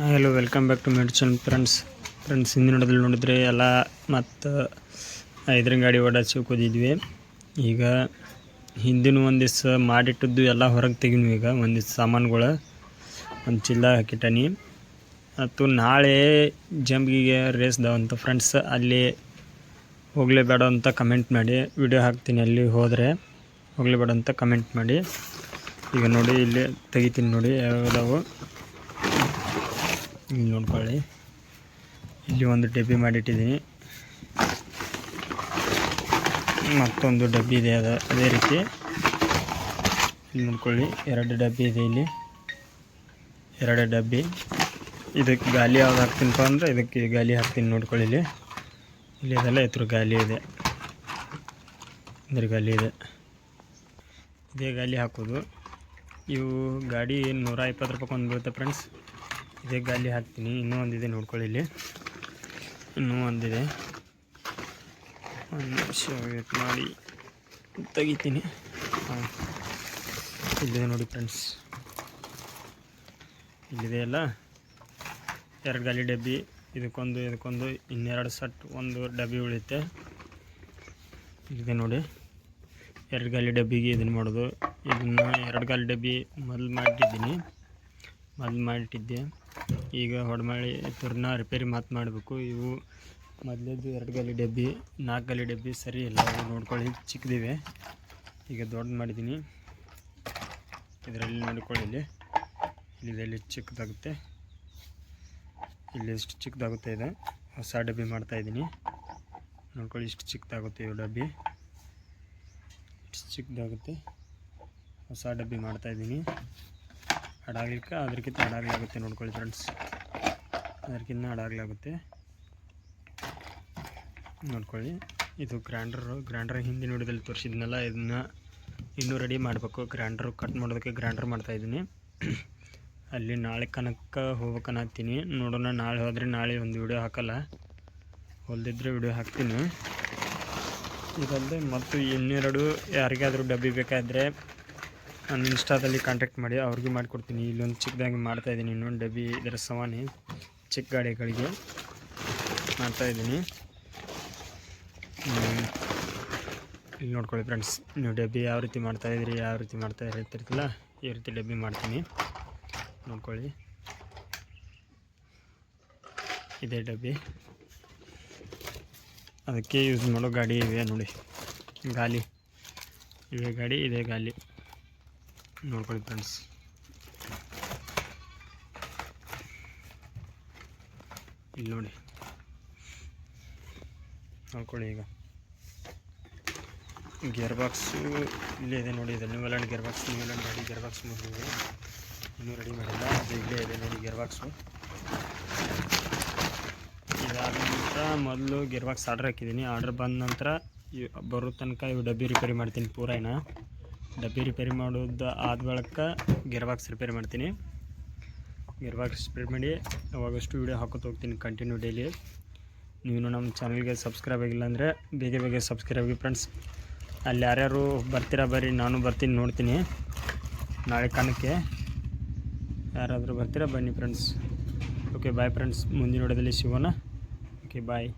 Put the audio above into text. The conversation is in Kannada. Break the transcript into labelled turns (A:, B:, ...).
A: Hello welcome back to medicine friends friends ಹಿಂದಿನ ನೋಡೋದ್ರಲ್ಲಿ ನೋಡಿದ್ರೆ ಎಲ್ಲ ಮತ್ತು ಐದರ ಗಾಡಿ ಓಡಾಡ್ಸಿ ಕೂದಿದ್ವಿ ಈಗ ಹಿಂದಿನ ಒಂದಿವ್ಸ ಮಾಡಿಟ್ಟಿದ್ದು ಎಲ್ಲ ಹೊರಗೆ ತೆಗಿದ್ವಿ ಈಗ ಒಂದಿವ್ಸ ಸಾಮಾನುಗಳು, ಒಂದು ಚಿಲ್ಲ ಹಾಕಿಟ್ಟನಿ. ಮತ್ತು ನಾಳೆ ಜಂಬಿಗೆ ರೇಸ್ದವಂತ ಫ್ರೆಂಡ್ಸ್ ಅಲ್ಲಿ ಹೋಗಲೇಬೇಡ ಅಂತ ಕಮೆಂಟ್ ಮಾಡಿ ವಿಡಿಯೋ ಹಾಕ್ತೀನಿ ಅಲ್ಲಿ ಹೋದರೆ ಹೋಗಲೇಬೇಡ ಅಂತ ಕಮೆಂಟ್ ಮಾಡಿ. ಈಗ ನೋಡಿ, ಇಲ್ಲಿ ತೆಗಿತೀನಿ ನೋಡಿ, ಯಾವ್ಯಾವ ಇಲ್ಲಿ ನೋಡ್ಕೊಳ್ಳಿ. ಇಲ್ಲಿ ಒಂದು ಡಬ್ಬಿ ಮಾಡಿಟ್ಟಿದ್ದೀನಿ. ಮತ್ತೊಂದು ಡಬ್ಬಿ ಇದೆ, ಅದ ಅದೇ ರೀತಿ. ಇಲ್ಲಿ ನೋಡ್ಕೊಳ್ಳಿ, ಎರಡು ಡಬ್ಬಿ ಇದೆ ಇಲ್ಲಿ. ಎರಡು ಡಬ್ಬಿ. ಇದಕ್ಕೆ ಗಾಲಿ ಯಾವ್ದು ಹಾಕ್ತೀನಪ್ಪ ಅಂದರೆ ಇದಕ್ಕೆ ಗಾಲಿ ಹಾಕ್ತೀನಿ ನೋಡ್ಕೊಳ್ಳಿ ಇಲ್ಲಿ. ಇಲ್ಲಿ ಇದೆಲ್ಲ ಎತ್ತರ ಗಾಲಿ ಇದೆ. ಇದ್ರ ಗಾಲಿ ಇದೆ. ಇದೇ ಗಾಲಿ ಹಾಕೋದು. ಇವು ಗಾಡಿ ನೂರ ಇಪ್ಪತ್ತು ರೂಪಾಯಿ ಒಂದು ಬೀಳುತ್ತೆ ಫ್ರೆಂಡ್ಸ್ ಇದೇ ಗಾಲಿ ಹಾಕ್ತೀನಿ. ಇನ್ನೂ ಒಂದಿದೆ ನೋಡ್ಕೊಳ್ಳಿ ಇಲ್ಲಿ. ಇನ್ನೂ ಒಂದಿದೆ. ಒಂದು ನಿಮಿಷ ವೇಟ್ ಮಾಡಿ ತೆಗಿತೀನಿ. ಇಲ್ಲಿದೆ ನೋಡಿ ಫ್ರೆಂಡ್ಸ್ ಇಲ್ಲಿದೆ ಅಲ್ಲ. ಎರಡು ಗಾಲಿ ಡಬ್ಬಿ, ಇದಕ್ಕೊಂದು ಇದಕ್ಕೊಂದು, ಇನ್ನೆರಡು ಸಟ್, ಒಂದು ಡಬ್ಬಿ ಉಳಿಯುತ್ತೆ. ಇಲ್ಲಿದೆ ನೋಡಿ. ಎರಡು ಗಾಲಿ ಡಬ್ಬಿಗೆ ಇದನ್ನು ಮಾಡೋದು. ಇದನ್ನು ಎರಡು ಗಾಲಿ ಡಬ್ಬಿ ಮೊದಲು ಮಾಡಿಟ್ಟಿದ್ದೀನಿ ಮೊದಲು ಮಾಡಿಟ್ಟಿದ್ದೆ. ಈಗ ಹೊಡೆಮಾಳಿ ತುರ್ನ ರಿಪೇರಿ ಮಾತು ಮಾಡಬೇಕು. ಇವು ಮೊದಲೇದು ಎರಡು ಗಾಲಿ ಡಬ್ಬಿ ನಾಲ್ಕು ಗಾಲಿ ಡಬ್ಬಿ ಸರಿ ಇಲ್ಲ. ನೋಡ್ಕೊಳ್ಳಿ ಚಿಕ್ಕದಿವೆ ಈಗ ದೊಡ್ಡ ಮಾಡಿದ್ದೀನಿ. ಇದರಲ್ಲಿ ನೋಡ್ಕೊಳ್ಳಿ ಇಲ್ಲಿ. ಇಲ್ಲಿ ಚಿಕ್ಕದಾಗುತ್ತೆ ಇಲ್ಲಿ ಎಷ್ಟು ಚಿಕ್ಕದಾಗುತ್ತೆ ಇದೆ. ಹೊಸ ಡಬ್ಬಿ ಮಾಡ್ತಾಯಿದ್ದೀನಿ ನೋಡ್ಕೊಳ್ಳಿ ಇಷ್ಟು ಚಿಕ್ಕದಾಗುತ್ತೆ ಇವು ಡಬ್ಬಿ. ಇಷ್ಟು ಚಿಕ್ಕದಾಗುತ್ತೆ ಹೊಸ ಡಬ್ಬಿ ಮಾಡ್ತಾಯಿದ್ದೀನಿ ಅಡಾಗ್ಲಿಕ್ಕೆ ಅದಕ್ಕಿಂತ ಅಡಾಗ್ಲಾಗುತ್ತೆ ನೋಡ್ಕೊಳ್ಳಿ ಫ್ರೆಂಡ್ಸ್. ಅದಕ್ಕಿಂತ ಅಡಾಗ್ಲಾಗುತ್ತೆ ನೋಡ್ಕೊಳ್ಳಿ. ಇದು ಗ್ರ್ಯಾಂಡ್ರು, ಗ್ರ್ಯಾಂಡ್ರ್ ಹಿಂದೆ ನೋಡಿದಲ್ಲಿ ತೋರಿಸಿದ್ನಲ್ಲ, ಇದನ್ನ ಇನ್ನೂ ರೆಡಿ ಮಾಡಬೇಕು. ಗ್ರ್ಯಾಂಡ್ರು ಕಟ್ ಮಾಡೋದಕ್ಕೆ ಗ್ರ್ಯಾಂಡ್ರ್ ಮಾಡ್ತಾಯಿದ್ದೀನಿ ಅಲ್ಲಿ ನಾಳೆ ಕನಕ ಹೋಗ್ಬೇಕನ್ನತ್ತೀನಿ ನೋಡೋಣ, ನಾಳೆ ಹೋದರೆ ನಾಳೆ ಒಂದು ವಿಡಿಯೋ ಹಾಕಲ್ಲ. ಹೊಲ್ದಿದ್ರೆ ವಿಡಿಯೋ ಹಾಕ್ತೀನಿ. ಇದಲ್ಲದೆ ಮತ್ತು ಇನ್ನೆರಡು ಯಾರಿಗಾದರೂ ಡಬ್ಬಿ ಬೇಕಾದರೆ ನಾನು ಇನ್ಸ್ಟಾದಲ್ಲಿ ಕಾಂಟ್ಯಾಕ್ಟ್ ಮಾಡಿ, ಅವ್ರಿಗೆ ಮಾಡಿಕೊಡ್ತೀನಿ. ಇಲ್ಲೊಂದು ಚಿಕ್ಕದಾಗಿ ಮಾಡ್ತಾಯಿದ್ದೀನಿ ಇನ್ನೊಂದು ಡಬ್ಬಿ ಇದರ ಸವಾನಿ ಚಿಕ್ಕ ಗಾಡಿಗಳಿಗೆ ಮಾಡ್ತಾಯಿದ್ದೀನಿ ಇಲ್ಲಿ ನೋಡ್ಕೊಳ್ಳಿ ಫ್ರೆಂಡ್ಸ್ ನೀವು ಡಬ್ಬಿ ಯಾವ ರೀತಿ ಮಾಡ್ತಾಯಿದ್ರಿ ಯಾವ ರೀತಿ ಮಾಡ್ತಾ ಇರ್ತಿರ್ತಿಲ್ಲ ಈ ರೀತಿ ಡಬ್ಬಿ ಮಾಡ್ತೀನಿ. ನೋಡ್ಕೊಳ್ಳಿ. ಇದೇ ಡಬ್ಬಿ. ಅದಕ್ಕೆ ಯೂಸ್ ಮಾಡೋ ಗಾಡಿ ಇವೆ ನೋಡಿ. ಗಾಲಿ. ಇದೇ ಗಾಡಿ, ಇದೇ ಗಾಲಿ. ನೋಡ್ಕೊಳ್ಳಿ ಫ್ರೆಂಡ್ಸ್ ಇಲ್ಲಿ ನೋಡಿ. ನೋಡ್ಕೊಳ್ಳಿ ಈಗ. ಗೇರ್ ಬಾಕ್ಸು ಇಲ್ಲೇ ಇದೆ ನೋಡಿ. ಇದು ನ್ಯೂಲ್ಯಾಂಡ್ ಗೇರ್ ಬಾಕ್ಸ್ ನ್ಯೂಲ್ಯಾಂಡ್ ಗಾಡಿ ಗೇರ್ ಬಾಕ್ಸ್ ಮುಗಿದಿದೆ ಇನ್ನೂ ರೆಡಿ ಮಾಡಿಲ್ಲ. ಅದು ಇಲ್ಲೇ ಇದೆ ನೋಡಿ ಗೇರ್ ಬಾಕ್ಸು ಇದಾದ ನಂತರ ಮೊದಲು ಗೇರ್ ಬಾಕ್ಸ್ ಆರ್ಡ್ರ್ ಹಾಕಿದ್ದೀನಿ. ಆರ್ಡ್ರ್ ಬಂದ ನಂತರ ಬರೋ ತನಕ ಇವು ಡಬ್ಬಿ ರಿಪೇರಿ ಮಾಡ್ತೀನಿ ಪೂರೈನ. ಡಬ್ಬಿ ರಿಪೇರಿ ಮಾಡೋದು ಆದ ಬಳಕ ಗೇರ್ ಬಾಕ್ಸ್ ರಿಪೇರಿ ಮಾಡ್ತೀನಿ. ಗೇರ್ ಬಾಕ್ಸ್ ರಿಪೇರಿ ಮಾಡಿ ಅವಾಗಷ್ಟು ವೀಡಿಯೋ ಹಾಕೋತ ಹೋಗ್ತೀನಿ ಕಂಟಿನ್ಯೂ ಡೈಲಿ ನೀವು ನಮ್ಮ ಚಾನಲ್ಗೆ ಸಬ್ಸ್ಕ್ರೈಬ್ ಆಗಿಲ್ಲ ಅಂದರೆ ಬೇಗ ಬೇಗ ಸಬ್ಸ್ಕ್ರೈಬ್ ಆಗಿ ಫ್ರೆಂಡ್ಸ್ ಅಲ್ಲಿ ಯಾರ್ಯಾರು ಬರ್ತೀರಾ ಬರ್ರಿ, ನಾನು ಬರ್ತೀನಿ ನೋಡ್ತೀನಿ. ನಾಳೆ ಕಾಣಕ್ಕೆ ಯಾರಾದರೂ ಬರ್ತೀರಾ ಬನ್ನಿ ಫ್ರೆಂಡ್ಸ್ ಓಕೆ ಬಾಯ್ ಫ್ರೆಂಡ್ಸ್ ಮುಂದಿನ ವಿಡಿಯೋದಲ್ಲಿ ಸಿಗೋಣ. Okay bye